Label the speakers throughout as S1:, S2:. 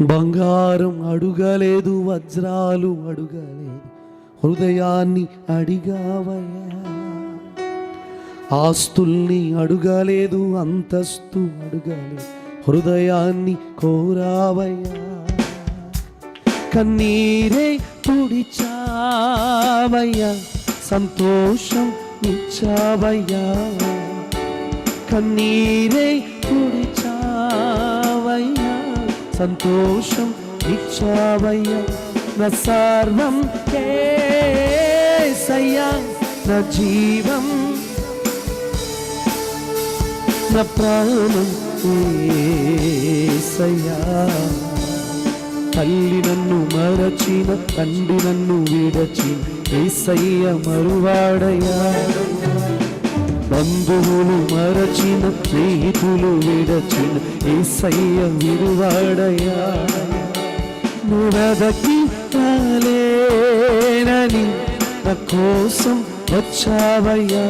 S1: బంగారం అడుగలేదు వజ్రాలు అడుగలేదు. హృదయాన్ని అడిగావయ్యా. ఆస్తుల్ని అడుగలేదు అంతస్తు అడుగలేదు. హృదయాన్ని కోరావయ్యా. కన్నీరే తుడిచావయ్యా. సంతోషం ఇచ్చావయ్యా. కన్నీరే తుడిచా సంతోషం ఇచ్చావయ్య. నా సర్వం కేసయ్యా. నా జీవం నా ప్రాణం ఏసయ్యా తల్లి నన్ను మరచిన తండ్రి నన్ను విడచి ఏసయ్య మరువాడయ్యా. బంధువులు మరచిన స్నేహితులు విడచిన ఏసయ్య విరువాడయా నువ్వెదకి రాలేనని నా కోసం వచ్చావయ్యా.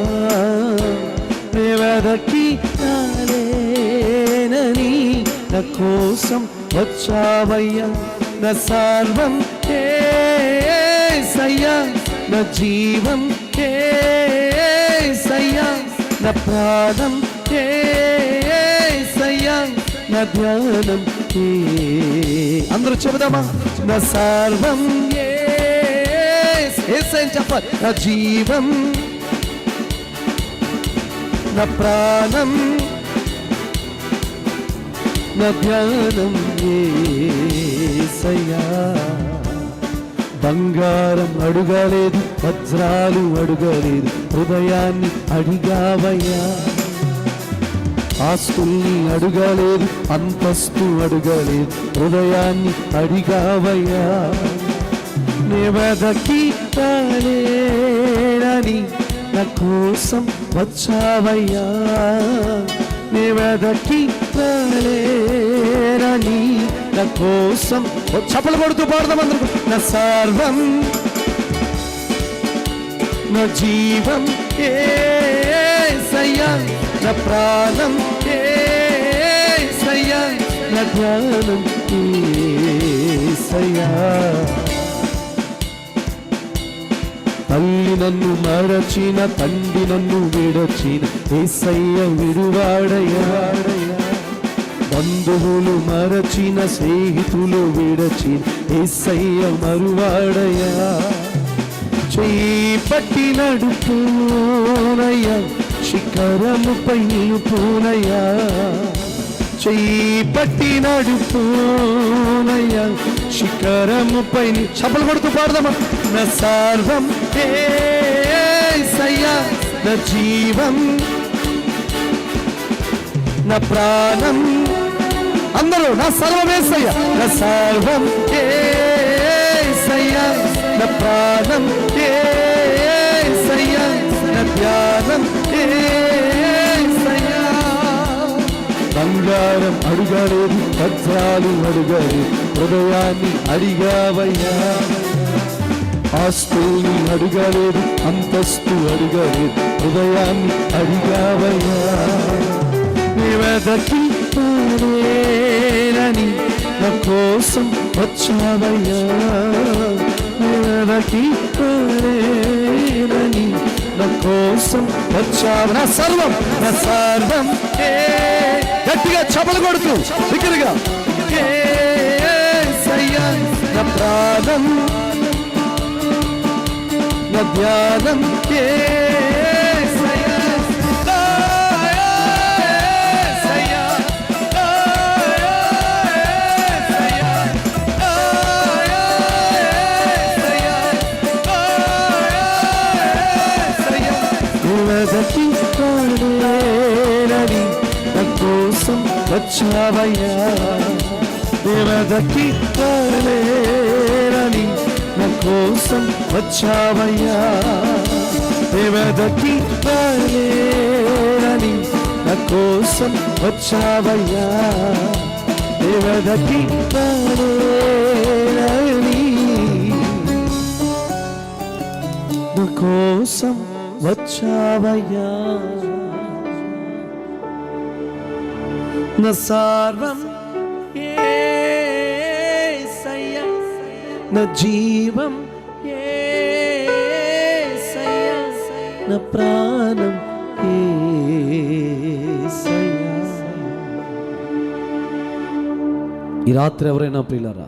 S1: నువ్వెదకి రాలేనని నా కోసం వచ్చావయ్యా. నా సర్వం ఏసయ్యా నా జీవం ఏ నా ప్రాణం ఏసయ్యా నా ధ్యానం అందరూ చెబుదామా నా సర్వం ఏసని చెప్పాలి. నా జీవం నా ప్రాణం నా ధ్యానం ఏసయ్యా బంగారం అడుగలేదు వజ్రాలు అడుగలేదు హృదయాన్ని అడిగావయ్యా. ఆస్తుల్ని అడుగలేదు అంతస్తు అడుగలేదు హృదయాన్ని అడిగావయ్యా. నివదకి నా కోసం వచ్చావయ్యా. నివదకి నా కోసం. చప్పలు పడుతూ పాడదాం అందరూ నా సర్వం నా జీవం ఏ సయ్యా. నా ప్రాణం ఏ సయ్యా. నా ధ్యానం సయ్యా. తల్లి నన్ను మరచిన తండ్రి నన్ను విడచిన ఏసయ్య విడువాడయ్యా. బంధువులు మరచిన స్నేహితులు విడచిన ఎస్సయ్య మరువాడయ్యా. చెయ్యి పట్టి నడుపునయ్యా శిఖరముపై నిలుపునయ్యా. చెయ్యి పట్టి నడుపునయ్యా శిఖరముపై ని- చప్పలు కొడుతూ పాడదామా? నా సర్వం ఏసయ్యా నా జీవం నా ప్రాణం అందరూ నా సర్వమేసయ్యా నా సర్వం ఏసయ్యా నా ప్రాణం ఏసయ్యా నా ధ్యానం ఏసయ్యా బంగారం అడుగలేదు వజ్రాలు అడుగలేదు హృదయాన్ని అడిగావయ్యా ఆస్తుల్ని అడుగలేదు అంతస్తు అడుగలేదు హృదయాన్ని అడిగావయ్యా నివదకి పాడేనని నా కోసం వచ్చావయ్యా. నివదకి పాడేనని నా కోసం వచ్చావు. నా సర్వం నా సర్వం. గట్టిగా చపలు కొడుతూ దగ్గరగా నా ప్రాణం నా ధ్యానం ఏసయ్యా ఉలదకి కాడేనని నా కోసం వచ్చావయ్యా. దేవదకి కాడేనని నా కోసం వచ్చావయ్యా. దేవదకి కాడేనని నా కోసం వచ్చావయ్యా దేవదకి వచ్చావయ్యా. నా సర్వం ఏ
S2: నా జీవం యేసయ్యా నా ప్రాణం యేసయ్యా ఈ రాత్రి ఎవరైనా ప్రియులరా?